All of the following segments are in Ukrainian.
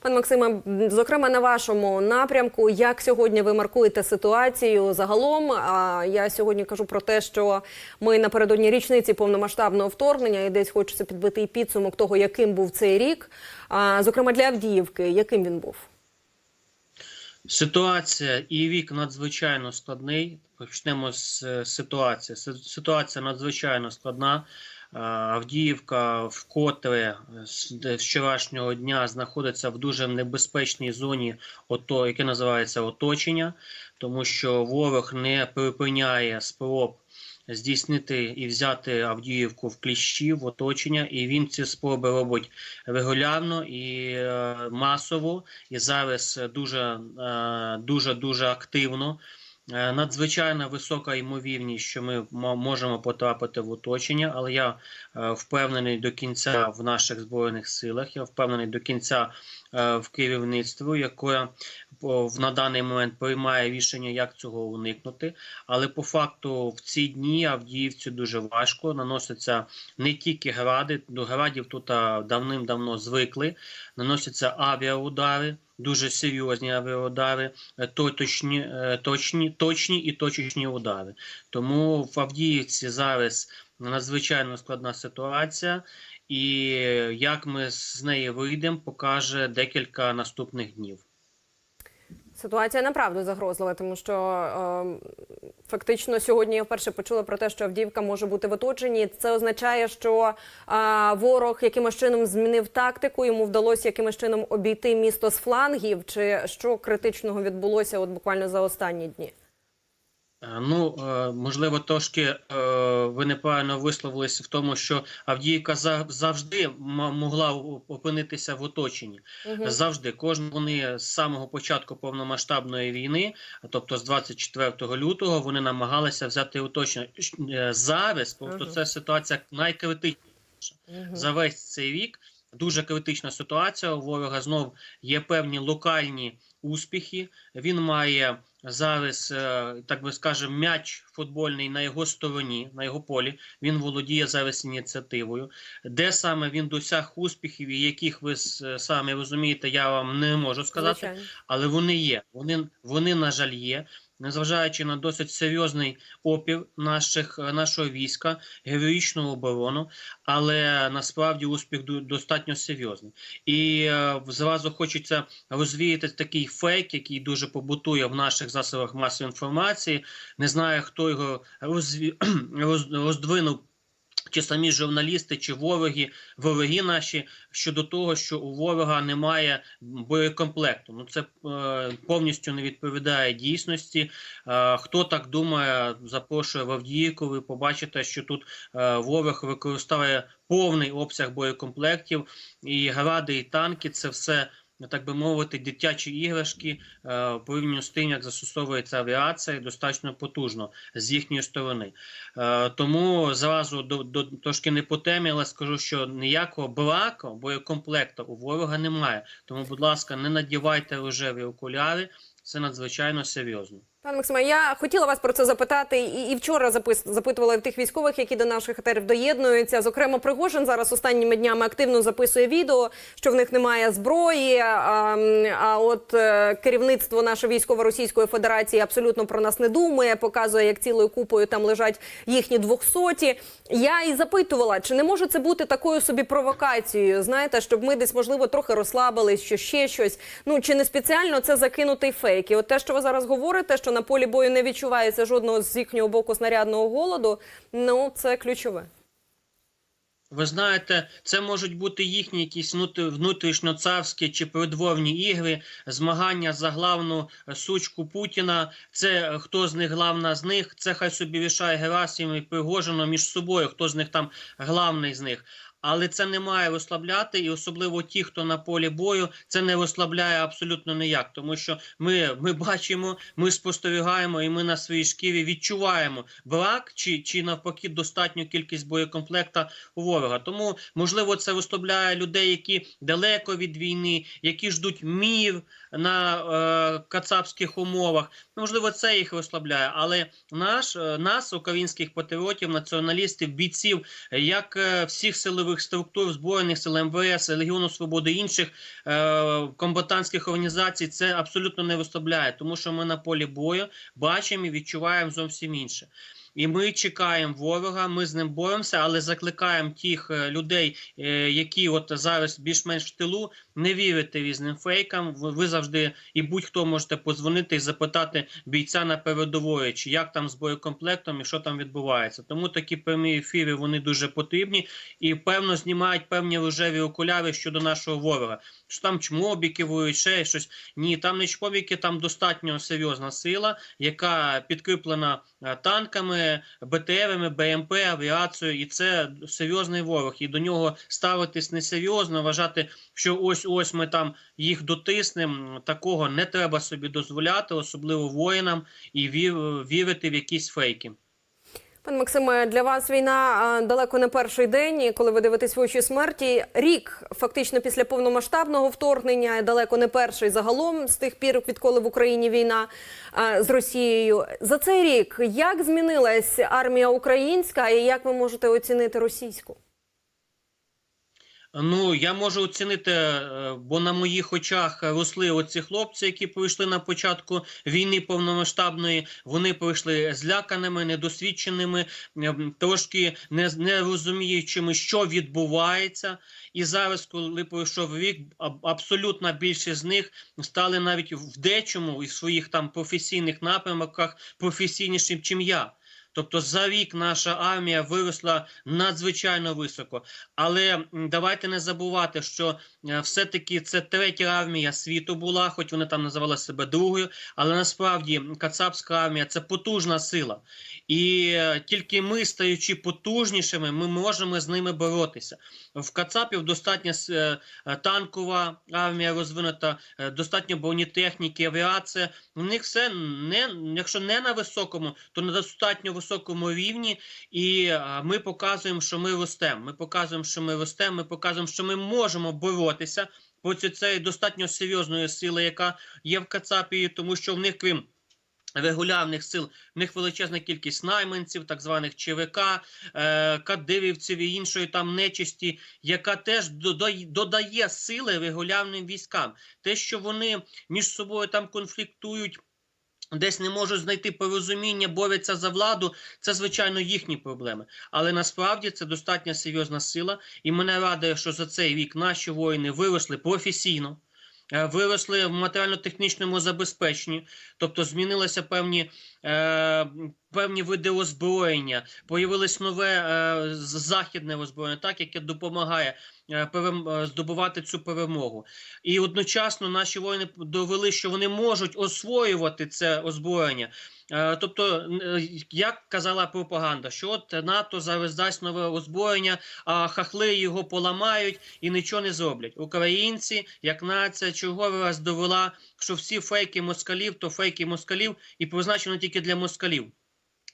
Пане Максиме, зокрема на вашому напрямку, як сьогодні ви маркуєте ситуацію загалом? А я сьогодні кажу про те, що ми напередодні річниці повномасштабного вторгнення і десь хочеться підбити підсумок того, яким був цей рік. А зокрема для Авдіївки, яким він був? Ситуація і вік надзвичайно складний. Почнемо з е, ситуації. Ситуація надзвичайно складна. Е, Авдіївка вкотре з вчорашнього дня знаходиться в дуже небезпечній зоні, ото, яке називається оточення, тому що ворог не припиняє спроб здійснити і взяти Авдіївку в кліщі, в оточення, і він ці спроби робить регулярно і е, масово і зараз дуже е, дуже дуже активно. Е, Надзвичайно висока ймовірність, що ми можемо потрапити в оточення, але я е, впевнений до кінця в наших збройних силах. Я впевнений до кінця е, в керівництві, яке на даний момент приймає рішення, як цього уникнути. Але по факту в ці дні Авдіївці дуже важко наносяться не тільки гради, до градів тут давним-давно звикли. Наносяться авіаудари, дуже серйозні авіаудари, е, точні, е, точні, точні і точечні удари. Тому в Авдіївці зараз надзвичайно складна ситуація. І як ми з неї вийдемо, покаже декілька наступних днів. Ситуація направду загрозлива, тому що е, фактично сьогодні я вперше почула про те, що Авдіївка може бути в оточенні. Це означає, що е, ворог якимось чином змінив тактику, йому вдалося якимось чином обійти місто з флангів, чи що критичного відбулося от буквально за останні дні. Е, Ну, е, можливо, трошки е, ви неправильно висловилися в тому, що Авдіївка за- завжди могла опинитися в оточенні. Мгм. Завжди кожен вони з самого початку повномасштабної війни, а тобто з 24 лютого, вони намагалися взяти оточення. Зараз просто Ага. це ситуація найкритичніша Мгм. за весь цей рік. Дуже критична ситуація. У ворога знов є певні локальні успіхи. Він має зараз, е, так би скажемо, м'яч футбольний на його стороні, на його полі. Він володіє зараз ініціативою. Де саме він досяг успіхів, і яких ви самі розумієте, я вам не можу сказати Звичайно. але вони є. Вони, вони на жаль, є. Незважаючи на досить серйозний опір наших, нашого війська, героїчну оборону, але насправді успіх достатньо серйозний. І е, зразу хочеться розвіяти такий фейк, який дуже побутує в наших засобах масової інформації. Не знаю, хто його роз... роздвинув. Чи самі журналісти, чи вороги, вороги наші щодо того, що у ворога немає боєкомплекту. Ну це е, повністю не відповідає дійсності. Е, хто так думає, запрошує в Авдіївку. Ви побачите, що тут е, ворог використовує повний обсяг боєкомплектів, і гради, і танки це все. Так би мовити, дитячі іграшки е, порівняно з тим, як застосовується авіація, достатньо потужно з їхньої сторони. Е, тому зразу до, до трошки не по темі, але скажу, що ніякого браку боєкомплекту у ворога немає. Тому, будь ласка, не надівайте рожеві окуляри. Це надзвичайно серйозно. Пане Максиме, я хотіла вас про це запитати і, і вчора запис, запитувала в тих військових, які до наших етерів доєднуються. Зокрема, Пригожин зараз останніми днями активно записує відео, що в них немає зброї. А, а от е, керівництво нашої військово-російської федерації абсолютно про нас не думає, показує, як цілою купою там лежать їхні двохсоті. Я і запитувала, чи не може це бути такою собі провокацією? Знаєте, щоб ми десь можливо трохи розслабились, що ще щось. Ну чи не спеціально це закинутий фейк? І от те, що ви зараз говорите, що на полі бою не відчувається жодного з їхнього боку снарядного голоду. Ну це ключове. Ви знаєте, це можуть бути їхні якісь внут- внутрішньоцарські чи придворні ігри, змагання за главну сучку Путіна. Це е, хто з них главна з них. Це хай собі рішає Герасим і Пригожино між собою, хто з них там главний з них. Але це не має розслабляти, і особливо ті, хто на полі бою, це не розслабляє абсолютно ніяк, тому що ми, ми бачимо, ми спостерігаємо, і ми на своїй шкірі відчуваємо брак чи, чи навпаки достатню кількість боєкомплекта у ворога. Тому можливо це розслабляє людей, які далеко від війни, які ждуть мір на е, кацапських умовах. Можливо, це їх розслабляє, але наш е, нас, українських патріотів, націоналістів, бійців, як е, всіх силових силових структур збройних сил МВС, Легіону Свободи інших е, комбатантських організацій це абсолютно не виставляє, тому що ми на полі бою бачимо і відчуваємо зовсім інше. І ми чекаємо ворога, ми з ним боремося, але закликаємо тих е, людей, е, які от зараз більш-менш в тилу, не вірити різним фейкам. Ви, завжди і будь-хто можете подзвонити і запитати бійця на передової, чи як там з боєкомплектом і що там відбувається. Тому такі прямі ефіри вони дуже потрібні і певно знімають певні рожеві окуляри щодо нашого ворога. Що там чмобіки воюють, ще щось. Ні, там не чмобіки, там достатньо серйозна сила, яка підкріплена е, БТРами, БМП, авіацією, і це серйозний ворог. І до нього ставитись несерйозно, вважати, що ось ось ми там їх дотиснемо. Такого не треба собі дозволяти, особливо воїнам, і вірити в якісь фейки. Пане Максиме, для вас війна далеко не перший день, коли ви дивитесь в очі смерті. Рік фактично після повномасштабного вторгнення, далеко не перший загалом з тих пір, відколи в Україні війна з Росією. За цей рік як змінилась армія українська, і як ви можете оцінити російську? Ну, я можу оцінити, е, бо на моїх очах росли оці хлопці, які прийшли на початку війни повномасштабної. Вони прийшли зляканими, недосвідченими, трошки не, не розуміючими, що відбувається. І зараз, коли пройшов рік, абсолютна більшість з них стали навіть в дечому із своїх там професійних напрямках професійнішим, чим я. Тобто за рік наша армія виросла надзвичайно високо. Але давайте не забувати, що е, все-таки це третя армія світу була, хоч вони там називали себе другою. Але насправді Кацапська армія це потужна сила. І е, тільки ми, стаючи потужнішими, ми можемо з ними боротися. В Кацапів достатньо е, танкова армія розвинута, достатньо бронетехніки, авіація. У них все не якщо не на високому, то на достатньо високому рівні. І ми показуємо, що ми ростемо. Ми показуємо, що ми ростемо. Ми показуємо, що ми можемо боротися проти цієї достатньо серйозної сили, яка є в Кацапії, тому що в них крім. Регулярних сил в них величезна кількість найманців, так званих ЧВК, е, кадирівців і іншої там нечисті, яка теж додає сили регулярним військам. Те, що вони між собою там конфліктують. Десь не можуть знайти порозуміння, борються за владу. Це звичайно їхні проблеми. Але насправді це достатньо серйозна сила, і мене радує, що за цей рік наші воїни виросли професійно, е, виросли в матеріально-технічному забезпеченні, тобто змінилися певні, е, певні види озброєння, появилось нове е, західне озброєння, так яке допомагає е, перем- е, здобувати цю перемогу. І одночасно наші воїни довели, що вони можуть освоювати це озброєння. Е, Тобто, е, як казала пропаганда, що от НАТО зараз дасть нове озброєння, а хахли його поламають і нічого не зроблять. Українці, як нація, черговий раз довела, що всі фейки москалів, то фейки москалів і призначено тільки для москалів.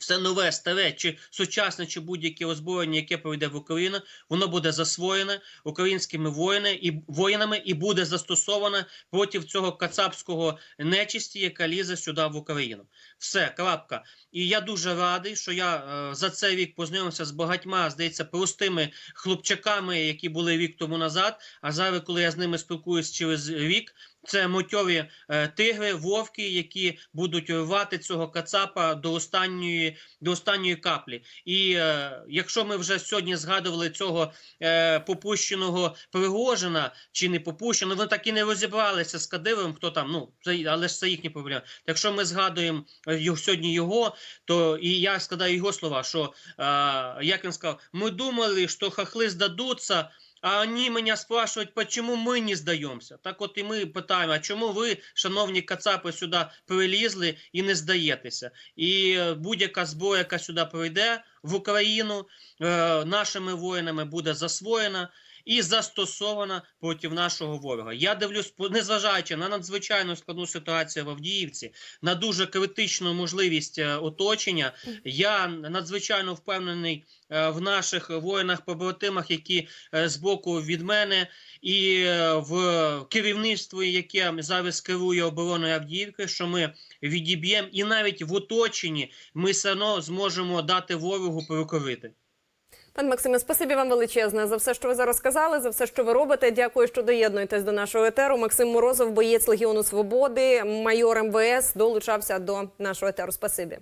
Все нове, старе чи сучасне, чи будь-яке озброєння, яке прийде в Україну, воно буде засвоєне українськими воїни і воїнами і буде застосоване проти цього кацапського нечисті, яка лізе сюди в Україну. Все, крапка. І я дуже радий, що я е, за цей рік познайомився з багатьма, здається, простими хлопчаками, які були рік тому назад. А зараз, коли я з ними спілкуюсь через рік, це мотьові е, тигри, вовки, які будуть рвати цього кацапа до останньої, до останньої каплі. І е, якщо ми вже сьогодні згадували цього е, попущеного Пригожина чи не попущеного, вони так і не розібралися з Кадировим, хто там, ну це, але ж це їхні проблеми. Якщо ми згадуємо е, його- сьогодні його, то і я складаю його слова, що е, як він сказав, ми думали, що хахли здадуться. А они мене спрашивают, почему ми не здаємося. Так от і ми питаємо, а чому ви, шановні кацапи, сюди прилізли і не здаєтеся? І е, будь-яка зброя, яка сюди прийде в Україну, е, нашими воїнами буде засвоєна і застосована проти нашого ворога. Я дивлюсь, незважаючи на надзвичайно складну ситуацію в Авдіївці, на дуже критичну можливість е, оточення, я надзвичайно впевнений е, в наших воїнах-побратимах, які е, з боку від мене, і в керівництві, яке зараз керує обороною Авдіївки, що ми відіб'ємо, і навіть в оточенні ми все одно зможемо дати ворогу прокорити. Пан Максиме, спасибі вам величезне за все, що ви зараз сказали, за все, що ви робите. Дякую, що доєднуєтесь до нашого етеру. Максим Морозов, боєць Легіону Свободи, майор МВС, долучався до нашого етеру. Спасибі.